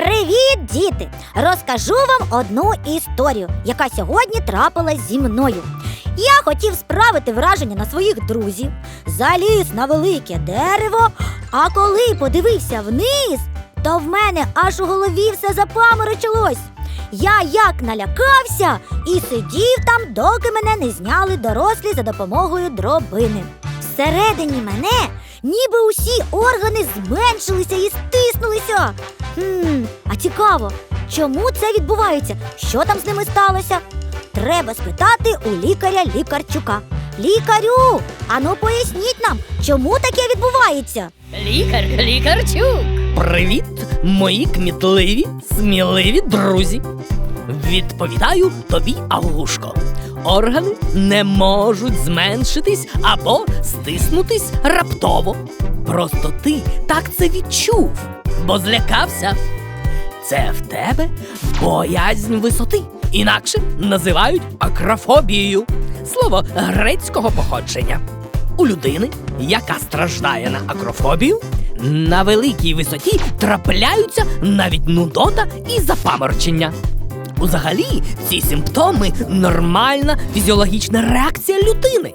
Привіт, діти! Розкажу вам одну історію, яка сьогодні трапилась зі мною. Я хотів справити враження на своїх друзів, заліз на велике дерево, а коли подивився вниз, то в мене аж у голові все запаморочилось. Я як налякався і сидів там, доки мене не зняли дорослі за допомогою дробини. Всередині мене ніби усі органи зменшилися і стиснулися. Хм, а цікаво, чому це відбувається? Що там з ними сталося? Треба спитати у лікаря лікарчука. Лікарю, ану поясніть нам, чому таке відбувається? Лікар, лікарчук. Привіт, мої кмітливі, сміливі друзі. Відповідаю тобі, Авгушко. Органи не можуть зменшитись або стиснутись раптово. Просто ти так це відчув, бо злякався. Це в тебе боязнь висоти. Інакше називають акрофобією. Слово грецького походження. У людини, яка страждає на акрофобію, на великій висоті трапляються навіть нудота і запаморчення. Взагалі, ці симптоми нормальна фізіологічна реакція людини.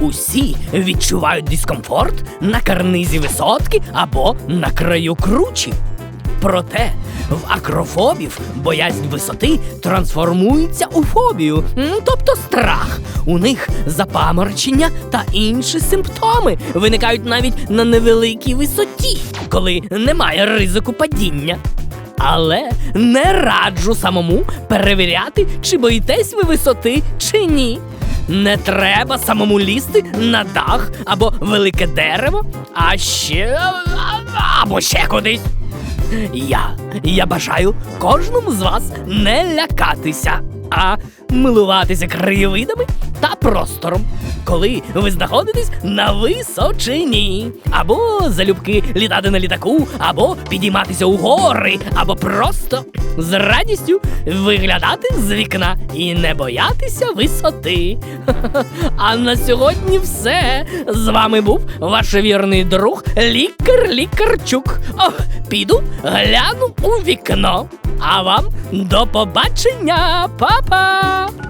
Усі відчувають дискомфорт на карнизі висотки або на краю кручі. Проте в акрофобів боязнь висоти трансформується у фобію, тобто страх. У них запаморочення та інші симптоми виникають навіть на невеликій висоті, коли немає ризику падіння. Але не раджу самому перевіряти, чи боїтесь ви висоти чи ні. Не треба самому лізти на дах або велике дерево, а ще або ще кудись. Я, я бажаю кожному з вас не лякатися, а милуватися краєвидами та простором, коли ви знаходитесь на височині, або залюбки літати на літаку, або підійматися у гори, або просто з радістю виглядати з вікна і не боятися висоти. А на сьогодні все. З вами був ваш вірний друг лікар Лікарчук. О, піду гляну у вікно. А вам до побачення, папа!